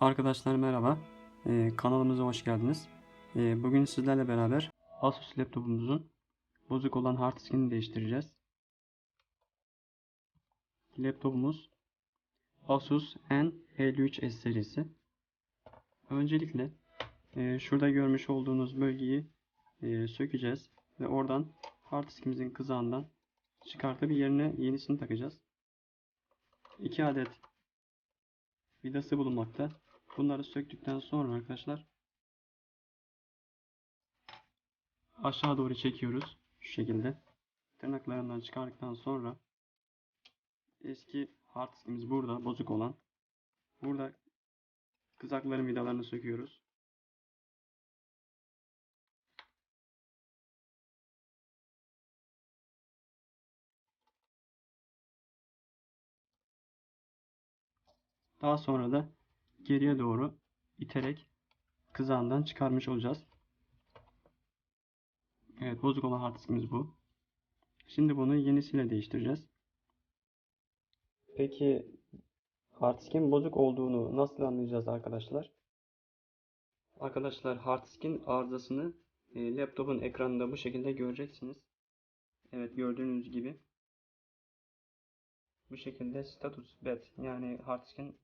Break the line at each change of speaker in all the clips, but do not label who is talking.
Arkadaşlar merhaba. Ee, kanalımıza hoş geldiniz. Ee, bugün sizlerle beraber Asus laptopumuzun bozuk olan hard diskini değiştireceğiz. Laptopumuz Asus N53S serisi. Öncelikle e, şurada görmüş olduğunuz bölgeyi e, sökeceğiz ve oradan hard diskimizin kızağından çıkartıp yerine yenisini takacağız. 2 adet vidası bulunmakta. Bunları söktükten sonra arkadaşlar aşağı doğru çekiyoruz. Şu şekilde. Tırnaklarından çıkardıktan sonra eski hard diskimiz burada bozuk olan. Burada kızakların vidalarını söküyoruz. Daha sonra da geriye doğru iterek kızağından çıkarmış olacağız. Evet bozuk olan hard diskimiz bu. Şimdi bunu yenisiyle değiştireceğiz. Peki hard diskin bozuk olduğunu nasıl anlayacağız arkadaşlar? Arkadaşlar hard diskin arızasını e, laptopun ekranında bu şekilde göreceksiniz. Evet gördüğünüz gibi bu şekilde status bad yani hard diskin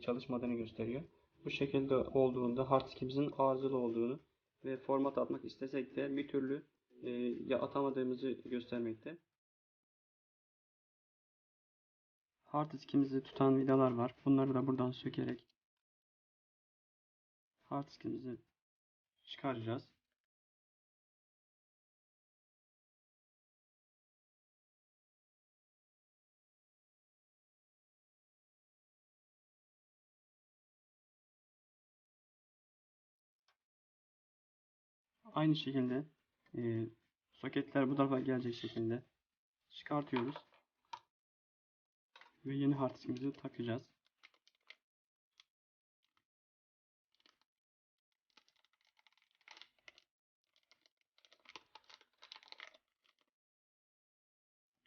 çalışmadığını gösteriyor. Bu şekilde olduğunda hard diskimizin arızalı olduğunu ve format atmak istesek de bir türlü e, ya atamadığımızı göstermekte. Hard tutan vidalar var. Bunları da buradan sökerek hard çıkaracağız. Aynı şekilde e, soketler bu tarafa gelecek şekilde çıkartıyoruz. Ve yeni hard diskimizi takacağız.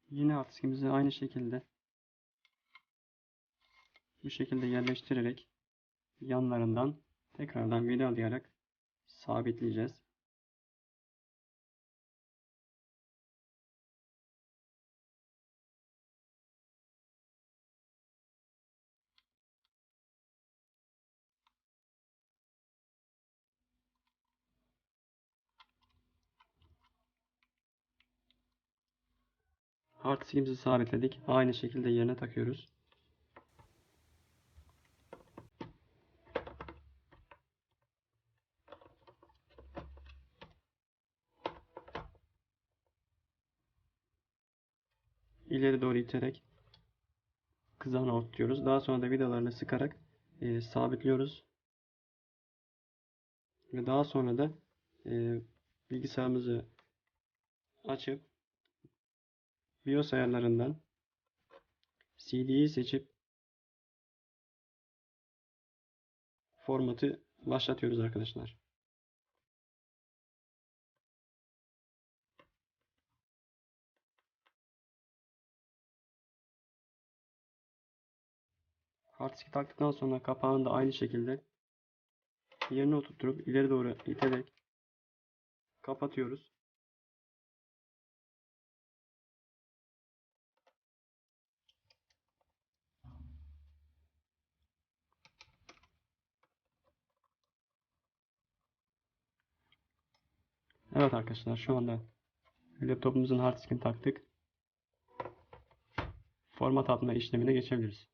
Yeni hard diskimizi aynı şekilde bu şekilde yerleştirerek yanlarından tekrardan vidalayarak sabitleyeceğiz. Hard diskimizi sabitledik. Aynı şekilde yerine takıyoruz. ileri doğru iterek kızağını oturtuyoruz. Daha sonra da vidalarını sıkarak e, sabitliyoruz. Ve daha sonra da e, bilgisayarımızı açıp BIOS ayarlarından CD'yi seçip formatı başlatıyoruz arkadaşlar. Hard diski taktıktan sonra kapağını da aynı şekilde yerine oturtup ileri doğru iterek kapatıyoruz. Evet arkadaşlar şu anda laptopumuzun hard taktık. Format atma işlemine geçebiliriz.